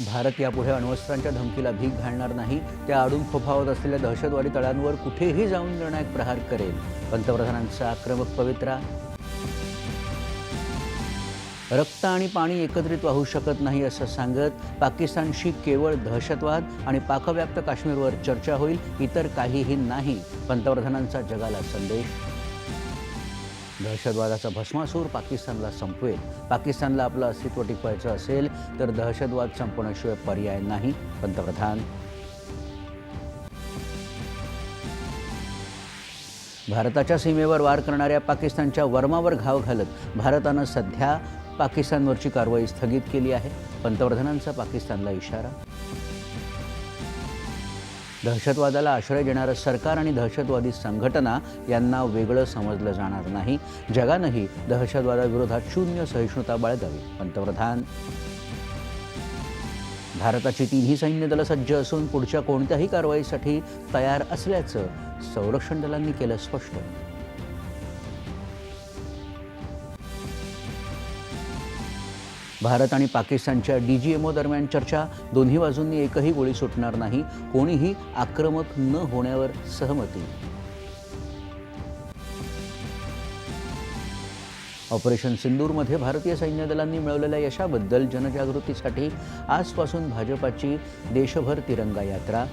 भारत यापुढे अण्वस्त्रांच्या धमकीला भीक घालणार नाही त्या आडून फोफावत असलेल्या दहशतवादी तळांवर कुठेही जाऊन निर्णायक प्रहार करेल. पंतप्रधानांचा आक्रमक पवित्रा. रक्त आणि पाणी एकत्रित वाहू शकत नाही असं सांगत पाकिस्तानशी केवळ दहशतवाद आणि पाकव्याप्त काश्मीरवर चर्चा होईल इतर काहीही नाही पंतप्रधानांचा जगाला संदेश. दहशतवादाचा भस्मासूर पाकिस्तानला संपवेल. पाकिस्तानला आपलं अस्तित्व टिकवायचं असेल तर दहशतवाद संपवण्याशिवाय पर्याय नाही. पंतप्रधान. भारताच्या सीमेवर वार करणाऱ्या पाकिस्तानच्या वर्मावर घाव घालत भारतानं सध्या पाकिस्तानवरची कारवाई स्थगित केली आहे. पंतप्रधानांचा पाकिस्तानला इशारा. दहशतवादाला आश्रय देणारं सरकार आणि दहशतवादी संघटना यांना वेगळं समजलं जाणार नाही. जगानंही दहशतवादाविरोधात शून्य सहिष्णुता बाळगावी पंतप्रधान. भारताची तिन्ही सैन्य दलं सज्ज असून पुढच्या कोणत्याही कारवाईसाठी तयार असल्याचं संरक्षण दलांनी केलं स्पष्ट. भारत आणि पाकिस्तानच्या डी जी एमओ दरम्यान चर्चा. दोन्ही बाजूंनी एकही गोळी सुटणार नाही. कोणीही आक्रमक न होण्यावर सहमती. ऑपरेशन सिंदूरमध्ये भारतीय सैन्य दलांनी मिळवलेल्या यशाबद्दल जनजागृतीसाठी आजपासून भाजपाची देशभर तिरंगा यात्रा.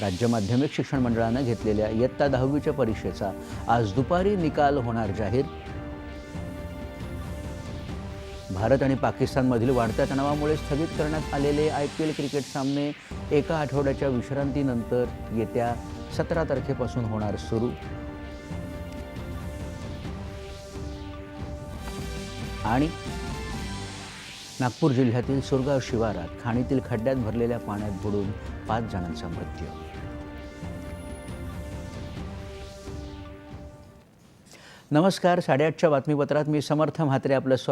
राज्य माध्यमिक शिक्षण मंडळानं घेतलेल्या इयत्ता दहावीच्या परीक्षेचा आज दुपारी निकाल होणार जाहीर. भारत आणि पाकिस्तानमधील वाढत्या तणावामुळे स्थगित करण्यात आलेले आय पी एल क्रिकेट सामने एका आठवड्याच्या विश्रांतीनंतर येत्या सतरा तारखेपासून होणार सुरू. आणि नागपूर जिल्ह्यातील सुरगाव शिवारात खाणीतील खड्ड्यात भरलेल्या पाण्यात बुडून पाच जणांचा मृत्यू. नमस्कार साडेआठच्या बातमीपत्रात मी समर्थ म्हात्रे आपलं स्वागत.